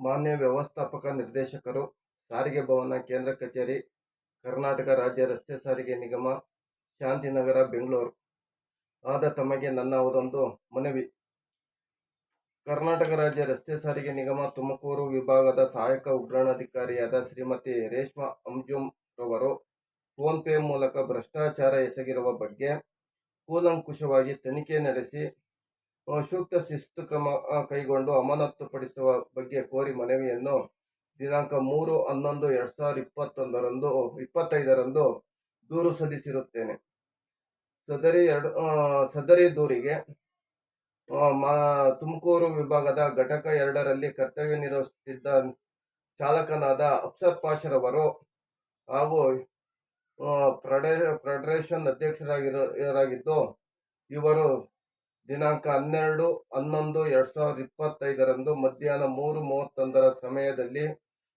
ಮಾನ್ಯ ವ್ಯವಸ್ಥಾಪಕ ನಿರ್ದೇಶಕರು, ಸಾರಿಗೆ ಭವನ ಕೇಂದ್ರ ಕಚೇರಿ, ಕರ್ನಾಟಕ ರಾಜ್ಯ ರಸ್ತೆ ಸಾರಿಗೆ ನಿಗಮ, ಶಾಂತಿನಗರ, ಬೆಂಗಳೂರು. ಆದ ತಮಗೆ ನನ್ನ ಒಂದೊಂದು ಮನವಿ. ಕರ್ನಾಟಕ ರಾಜ್ಯ ರಸ್ತೆ ಸಾರಿಗೆ ನಿಗಮ ತುಮಕೂರು ವಿಭಾಗದ ಸಹಾಯಕ ಉಗ್ರಾಣಾಧಿಕಾರಿಯಾದ ಶ್ರೀಮತಿ ರೇಷ್ಮಾ ಅಂಜುಮ್ ರವರು ಫೋನ್ ಪೇ ಮೂಲಕ ಭ್ರಷ್ಟಾಚಾರ ಎಸಗಿರುವ ಬಗ್ಗೆ ಕೂಲಂಕುಷವಾಗಿ ತನಿಖೆ ನಡೆಸಿ ಸೂಕ್ತ ಶಿಸ್ತು ಕ್ರಮ ಕೈಗೊಂಡು ಅಮಾನತುಪಡಿಸುವ ಬಗ್ಗೆ ಕೋರಿ ಮನವಿಯನ್ನು ದಿನಾಂಕ ಮೂರು ಹನ್ನೊಂದು ಎರಡು ಸಾವಿರದ ಇಪ್ಪತ್ತೊಂದರಂದು ಇಪ್ಪತ್ತೈದರಂದು ದೂರು ಸಲ್ಲಿಸಿರುತ್ತೇನೆ. ಸದರಿ ಎರಡು ಸದರಿ ದೂರಿಗೆ ತುಮಕೂರು ವಿಭಾಗದ ಘಟಕ ಎರಡರಲ್ಲಿ ಕರ್ತವ್ಯ ನಿರ್ವಹಿಸುತ್ತಿದ್ದ ಚಾಲಕನಾದ ಅಫ್ಸರ್ ಪಾಷರವರು ಹಾಗೂ ಪ್ರಡೇ ಫೆಡರೇ ಫೆಡರೇಷನ್ ಅಧ್ಯಕ್ಷರಾಗಿರೋ ಇವರು ದಿನಾಂಕ ಹನ್ನೆರಡು, ಹನ್ನೊಂದು, ಎರಡ್ ಸಾವಿರದ ಇಪ್ಪತ್ತೈದರಂದು ಮಧ್ಯಾಹ್ನ ಮೂರು ಮೂವತ್ತೊಂದರ ಸಮಯದಲ್ಲಿ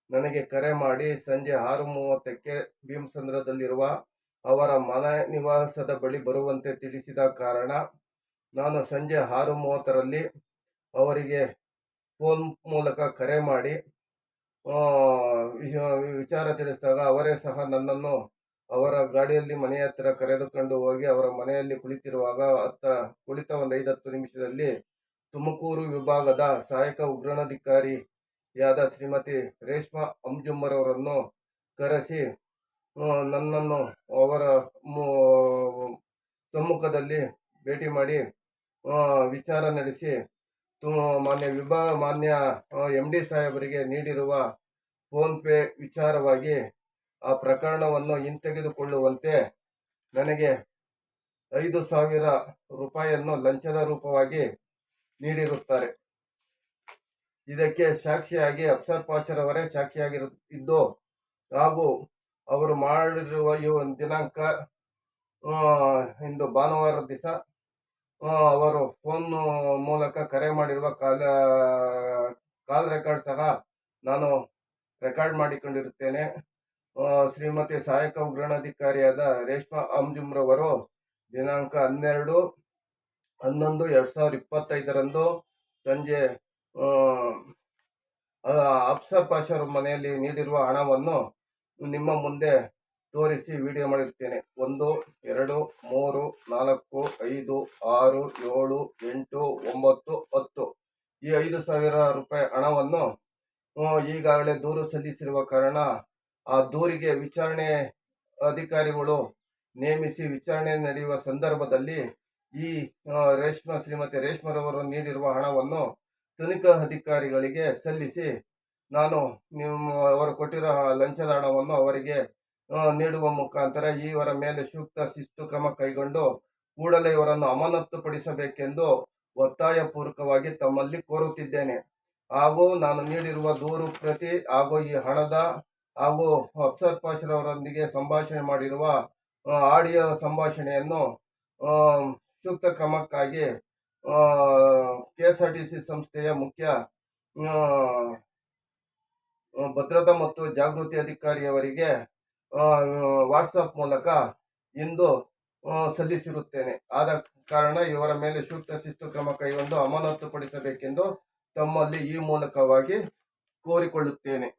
ನನಗೆ ಕರೆ ಮಾಡಿ ಸಂಜೆ ಆರು ಮೂವತ್ತಕ್ಕೆ ಭೀಮಸಂದ್ರದಲ್ಲಿರುವ ಅವರ ಮನೆ ನಿವಾಸದ ಬಳಿ ಬರುವಂತೆ ತಿಳಿಸಿದ ಕಾರಣ ನಾನು ಸಂಜೆ ಆರು ಮೂವತ್ತರಲ್ಲಿ ಅವರಿಗೆ ಫೋನ್ ಮೂಲಕ ಕರೆ ಮಾಡಿ ವಿಚಾರ ತಿಳಿಸಿದಾಗ ಅವರೇ ಸಹ ನನ್ನನ್ನು ಅವರ ಗಾಡಿಯಲ್ಲಿ ಮನೆ ಹತ್ತಿರ ಕರೆದುಕೊಂಡು ಹೋಗಿ ಅವರ ಮನೆಯಲ್ಲಿ ಕುಳಿತಿರುವಾಗ ಅತ್ತ ಕುಳಿತ ಒಂದು ಐದು ಹತ್ತು ನಿಮಿಷದಲ್ಲಿ ತುಮಕೂರು ವಿಭಾಗದ ಸಹಾಯಕ ಉಗ್ರಣಾಧಿಕಾರಿಯಾದ ಶ್ರೀಮತಿ ರೇಷ್ಮಾ ಅಂಜುಮ್ಮರವರನ್ನು ಕರೆಸಿ ನನ್ನನ್ನು ಅವರ ಸಮ್ಮುಖದಲ್ಲಿ ಭೇಟಿ ಮಾಡಿ ವಿಚಾರ ನಡೆಸಿ, ತು, ಮಾನ್ಯ ವಿಭಾ, ಮಾನ್ಯ ಎಂ ಡಿ ಸಾಹೇಬರಿಗೆ ನೀಡಿರುವ ಫೋನ್ಪೇ ವಿಚಾರವಾಗಿ ಆ ಪ್ರಕರಣವನ್ನು ಹಿಂತೆಗೆದುಕೊಳ್ಳುವಂತೆ ನನಗೆ ಐದು ಸಾವಿರ ರೂಪಾಯಿಯನ್ನು ಲಂಚದ ರೂಪವಾಗಿ ನೀಡಿರುತ್ತಾರೆ. ಇದಕ್ಕೆ ಸಾಕ್ಷಿಯಾಗಿ ಅಫ್ಸರ್ ಪಾಷರವರೇ ಸಾಕ್ಷಿಯಾಗಿರು ಇದ್ದು ಹಾಗೂ ಅವರು ಮಾಡಿರುವ ಈ ದಿನಾಂಕ ಇಂದು ಭಾನುವಾರ ದಿವಸ ಅವರು ಫೋನ್ ಮೂಲಕ ಕರೆ ಮಾಡಿರುವ ಕಾಲ, ಕಾಲ್ ರೆಕಾರ್ಡ್ ಸಹ ನಾನು ರೆಕಾರ್ಡ್ ಮಾಡಿಕೊಂಡಿರುತ್ತೇನೆ. ಶ್ರೀಮತಿ ಸಹಾಯಕ ಉಗ್ರಣಾಧಿಕಾರಿಯಾದ ರೇಷ್ಮಾ ಅಂಜುಮ್ರವರು ದಿನಾಂಕ ಹನ್ನೆರಡು, ಹನ್ನೊಂದು, ಎರಡು ಸಾವಿರದ ಇಪ್ಪತ್ತೈದರಂದು ಸಂಜೆ ಅಫ್ಸರ್ ಪಾಷರ್ ಮನೆಯಲ್ಲಿ ನೀಡಿರುವ ಹಣವನ್ನು ನಿಮ್ಮ ಮುಂದೆ ತೋರಿಸಿ ವಿಡಿಯೋ ಮಾಡಿರ್ತೇನೆ ಒಂದು, ಎರಡು, ಮೂರು, ನಾಲ್ಕು, ಐದು, ಆರು, ಏಳು, ಎಂಟು, ಒಂಬತ್ತು, ಹತ್ತು. ಈ ಐದು ಸಾವಿರ ರೂಪಾಯಿ ಹಣವನ್ನು ಈಗಾಗಲೇ ದೂರು ಸಲ್ಲಿಸಿರುವ ಕಾರಣ ಆ ದೂರಿಗೆ ವಿಚಾರಣೆ ಅಧಿಕಾರಿಗಳು ನೇಮಿಸಿ ವಿಚಾರಣೆ ನಡೆಯುವ ಸಂದರ್ಭದಲ್ಲಿ ಈ ರೇಷ್ಮ ಶ್ರೀಮತಿ ರೇಷ್ಮರವರು ನೀಡಿರುವ ಹಣವನ್ನು ತನಿಖಾ ಅಧಿಕಾರಿಗಳಿಗೆ ಸಲ್ಲಿಸಿ ನಾನು ನಿಮ್ಮ, ಅವರು ಕೊಟ್ಟಿರೋ ಲಂಚದ ಹಣವನ್ನು ಅವರಿಗೆ ನೀಡುವ ಮುಖಾಂತರ ಇವರ ಮೇಲೆ ಸೂಕ್ತ ಶಿಸ್ತು ಕ್ರಮ ಕೈಗೊಂಡು ಕೂಡಲೇ ಇವರನ್ನು ಅಮಾನತುಪಡಿಸಬೇಕೆಂದು ಒತ್ತಾಯಪೂರ್ವಕವಾಗಿ ತಮ್ಮಲ್ಲಿ ಕೋರುತ್ತಿದ್ದೇನೆ. ಹಾಗೂ ನಾನು ನೀಡಿರುವ ದೂರು ಪ್ರತಿ ಹಾಗೂ ಈ ಹಣದ ಹಾಗೂ ಅಫ್ಸರ್ ಪಾಷರವರೊಂದಿಗೆ ಸಂಭಾಷಣೆ ಮಾಡಿರುವ ಆಡಿಯೋ ಸಂಭಾಷಣೆಯನ್ನು ಸೂಕ್ತ ಕ್ರಮಕ್ಕಾಗಿ K S R T C ಸಂಸ್ಥೆಯ ಮುಖ್ಯ ಭದ್ರತಾ ಮತ್ತು ಜಾಗೃತಿ ಅಧಿಕಾರಿಯವರಿಗೆ ವಾಟ್ಸಪ್ ಮೂಲಕ ಇಂದು ಸಲ್ಲಿಸಿರುತ್ತೇನೆ. ಆದ ಕಾರಣ ಇವರ ಮೇಲೆ ಸೂಕ್ತ ಶಿಸ್ತು ಕ್ರಮ ಕೈಗೊಂಡು ಅಮಾನತುಪಡಿಸಬೇಕೆಂದು ತಮ್ಮಲ್ಲಿ ಈ ಮೂಲಕವಾಗಿ ಕೋರಿಕೊಳ್ಳುತ್ತೇನೆ.